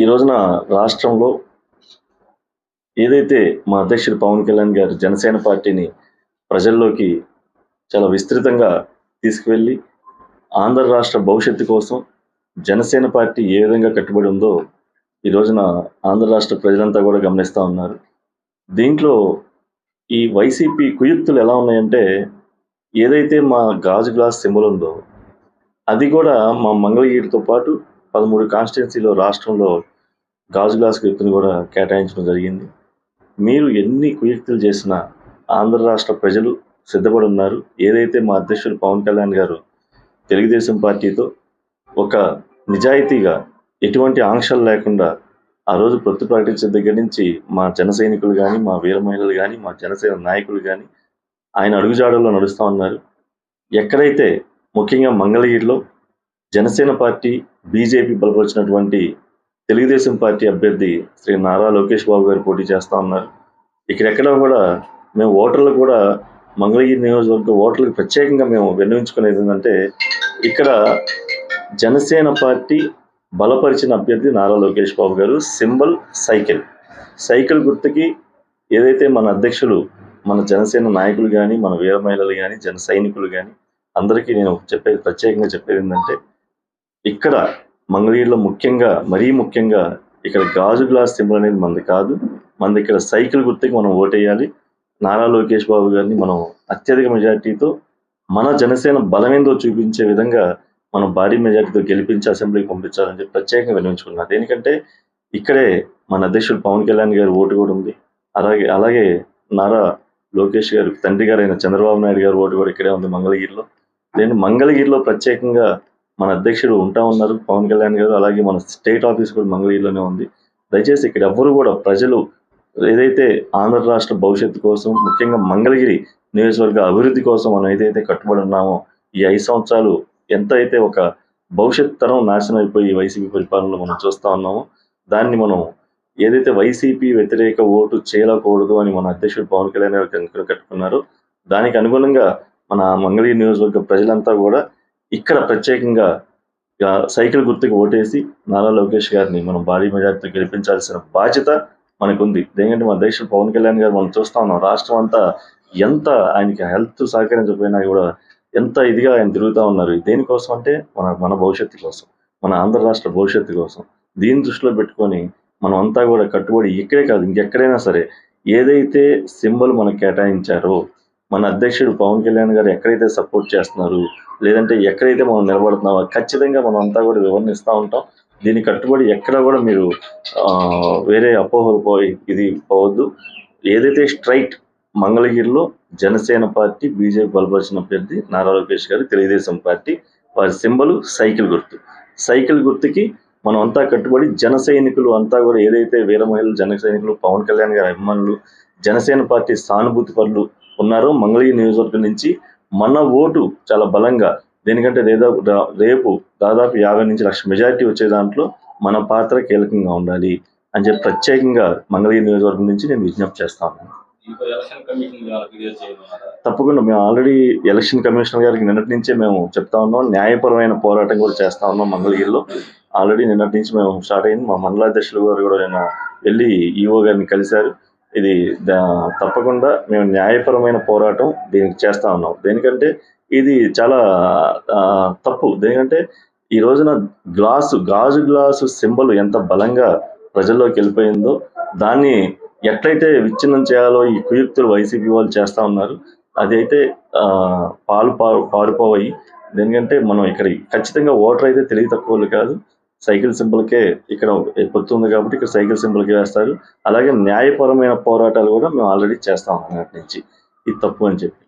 ఈ రోజున రాష్ట్రంలో ఏదైతే మా అధ్యక్షుడు పవన్ కళ్యాణ్ గారు జనసేన పార్టీని ప్రజల్లోకి చాలా విస్తృతంగా తీసుకువెళ్ళి ఆంధ్ర రాష్ట్ర భవిష్యత్తు కోసం జనసేన పార్టీ ఏ విధంగా కట్టుబడి ఉందో ఈ రోజున ఆంధ్ర రాష్ట్ర ప్రజలంతా కూడా గమనిస్తూ ఉన్నారు. దీంట్లో ఈ వైసీపీ కుయుక్తులు ఎలా ఉన్నాయంటే ఏదైతే మా గాజు గ్లాస్ సింబల్ ఉందో అది కూడా మా మంగళగిరితో పాటు పదమూడు కాన్స్టిట్యున్సీలో రాష్ట్రంలో గాజు గ్లాస్ గుర్తుని కూడా కేటాయించడం జరిగింది. మీరు ఎన్ని కుయుక్తులు చేసినా ఆంధ్ర రాష్ట్ర ప్రజలు సిద్ధపడి ఉన్నారు ఏదైతే మా అధ్యక్షుడు పవన్ కళ్యాణ్ గారు తెలుగుదేశం పార్టీతో ఒక నిజాయితీగా ఎటువంటి ఆంక్షలు లేకుండా ఆ రోజు పొత్తు ప్రకటించిన దగ్గర నుంచి మా జన సైనికులు కానీ మా వీర మహిళలు కానీ మా జనసేన నాయకులు కానీ ఆయన అడుగుజాడల్లో నడుస్తూ ఉన్నారు. ఎక్కడైతే ముఖ్యంగా మంగళగిరిలో జనసేన పార్టీ బీజేపీ బలపరిచినటువంటి తెలుగుదేశం పార్టీ అభ్యర్థి శ్రీ నారా లోకేష్ బాబు గారు పోటీ చేస్తూ ఉన్నారు. ఇక్కడెక్కడ కూడా మేము ఓటర్లు కూడా మంగళగిరి నియోజకవర్గ ఓటర్లకు ప్రత్యేకంగా మేము విన్నవించుకునేది ఏంటంటే ఇక్కడ జనసేన పార్టీ బలపరిచిన అభ్యర్థి నారా లోకేష్ బాబు గారు సింబల్ సైకిల్. సైకిల్ గుర్తుకి ఏదైతే మన అధ్యక్షులు మన జనసేన నాయకులు కానీ మన వీర మహిళలు కానీ జన సైనికులు కానీ అందరికీ నేను చెప్పేది ప్రత్యేకంగా చెప్పేది ఏంటంటే ఇక్కడ మంగళగిరిలో ముఖ్యంగా మరీ ముఖ్యంగా ఇక్కడ గాజు గ్లాస్ సింబల్ అనేది మనది కాదు. మనది ఇక్కడ సైకిల్ గుర్తుకి మనం ఓటేయాలి. నారా లోకేష్ బాబు గారిని మనం అత్యధిక మెజార్టీతో మన జనసేన బలమేందో చూపించే విధంగా మనం భారీ మెజార్టీతో గెలిపించి అసెంబ్లీకి పంపించాలని చెప్పి ప్రత్యేకంగా వినియోగించుకున్నాను దేనికంటే ఇక్కడే మన అధ్యక్షుడు పవన్ కళ్యాణ్ గారి ఓటు కూడా ఉంది. అలాగే అలాగే నారా లోకేష్ గారు తండ్రి గారైన చంద్రబాబు నాయుడు గారి ఓటు కూడా ఇక్కడే ఉంది మంగళగిరిలో. నేను మంగళగిరిలో ప్రత్యేకంగా మన అధ్యక్షుడు ఉంటా ఉన్నారు పవన్ కళ్యాణ్ గారు అలాగే మన స్టేట్ ఆఫీస్ కూడా మంగళగిరిలోనే ఉంది. దయచేసి ఇక్కడ ఎవ్వరు కూడా ప్రజలు ఏదైతే ఆంధ్ర రాష్ట్ర భవిష్యత్తు కోసం ముఖ్యంగా మంగళగిరి నియోజకవర్గ అభివృద్ధి కోసం మనం ఏదైతే కట్టుబడి ఉన్నామో ఈ ఐదు సంవత్సరాలు ఎంత అయితే ఒక భవిష్యత్ తరం నాశనం అయిపోయి వైసీపీ పరిపాలనలో మనం చూస్తా ఉన్నామో దాన్ని మనం ఏదైతే వైసీపీ వ్యతిరేక ఓటు చేయకూడదు అని మన అధ్యక్షుడు పవన్ కళ్యాణ్ గారు కట్టుకున్నారు దానికి అనుగుణంగా మన మంగళగిరి నియోజకవర్గ ప్రజలంతా కూడా ఇక్కడ ప్రత్యేకంగా సైకిల్ గుర్తుకు ఓటేసి నారా లోకేష్ గారిని మనం భారీ మెజార్టీతో గెలిపించాల్సిన బాధ్యత మనకుంది. ఎందుకంటే మన అధ్యక్షుడు పవన్ కళ్యాణ్ గారు మనం చూస్తా ఉన్నాం. రాష్ట్రం అంతా ఎంత ఆయనకి హెల్త్ సహకరించకపోయినా కూడా ఎంత ఇదిగా ఆయన తిరుగుతూ ఉన్నారు. దేనికోసం అంటే మన మన భవిష్యత్తు కోసం మన ఆంధ్ర రాష్ట్ర భవిష్యత్తు కోసం. దీన్ని దృష్టిలో పెట్టుకొని మనం అంతా కూడా కట్టుబడి ఇక్కడే కాదు ఇంకెక్కడైనా సరే ఏదైతే సింబల్ మనకు కేటాయించారో మన అధ్యక్షుడు పవన్ కళ్యాణ్ గారు ఎక్కడైతే సపోర్ట్ చేస్తున్నారు లేదంటే ఎక్కడైతే మనం నిలబడుతున్నామో ఖచ్చితంగా మనం అంతా కూడా వివరణిస్తూ ఉంటాం. దీనికి కట్టుబడి ఎక్కడ కూడా మీరు ఆ, వేరే అపోహలు పోయి ఇది పోవద్దు. ఏదైతే స్ట్రైట్ మంగళగిరిలో జనసేన పార్టీ బీజేపీ బలపరిచిన అభ్యర్థి నారా లోకేష్ గారు తెలుగుదేశం పార్టీ వారి సింబల్ సైకిల్ గుర్తు. సైకిల్ గుర్తుకి మనం అంతా కట్టుబడి జన సైనికులు అంతా కూడా ఏదైతే వీర మహిళలు జన సైనికులు పవన్ కళ్యాణ్ గారి అభిమానులు జనసేన పార్టీ సానుభూతి పనులు ఉన్నారో. మంగళగిరి నియోజకవర్గం నుంచి మన ఓటు చాలా బలంగా దేనికంటే దాదాపు రేపు దాదాపు యాభై నుంచి లక్ష మెజారిటీ వచ్చే దాంట్లో మన పాత్ర కీలకంగా ఉండాలి అని చెప్పి ప్రత్యేకంగా మంగళగిరి నియోజకవర్గం నుంచి నేను విజ్ఞప్తి చేస్తాను తప్పకుండా మేము ఆల్రెడీ ఎలక్షన్ కమిషనర్ గారికి నిన్నటి నుంచే మేము చెప్తా ఉన్నాం. న్యాయపరమైన పోరాటం కూడా చేస్తా ఉన్నాం మంగళగిరిలో. ఆల్రెడీ నిన్నటి నుంచి మేము స్టార్ట్ అయింది. మా మండలాధ్యక్షులు గారు కూడా నిన్న వెళ్ళి ఈఓ గారిని కలిశారు. ఇది తప్పకుండా మేము న్యాయపరమైన పోరాటం దీనికి చేస్తా ఉన్నాం. దేనికంటే ఇది చాలా తప్పు. దేనికంటే ఈ రోజున గ్లాసు గాజు గ్లాసు సింబల్ ఎంత బలంగా ప్రజల్లోకి వెళ్ళిపోయిందో దాన్ని ఎట్లయితే విచ్ఛిన్నం చేయాలో ఈ కుయుక్తులు వైసీపీ వాళ్ళు చేస్తూ ఉన్నారు అదైతే పాలు పారు పారిపోయి దేనికంటే మనం ఇక్కడ ఖచ్చితంగా ఓటర్ అయితే తెలివి తక్కువ కాదు. సైకిల్ సింబల్కే ఇక్కడ పొత్తు ఉంది కాబట్టి ఇక్కడ సైకిల్ సింబల్కే వేస్తారు. అలాగే న్యాయపరమైన పోరాటాలు కూడా మేము ఆల్రెడీ చేస్తాం అన్నటి నుంచి. ఇది తప్పు అని చెప్పి.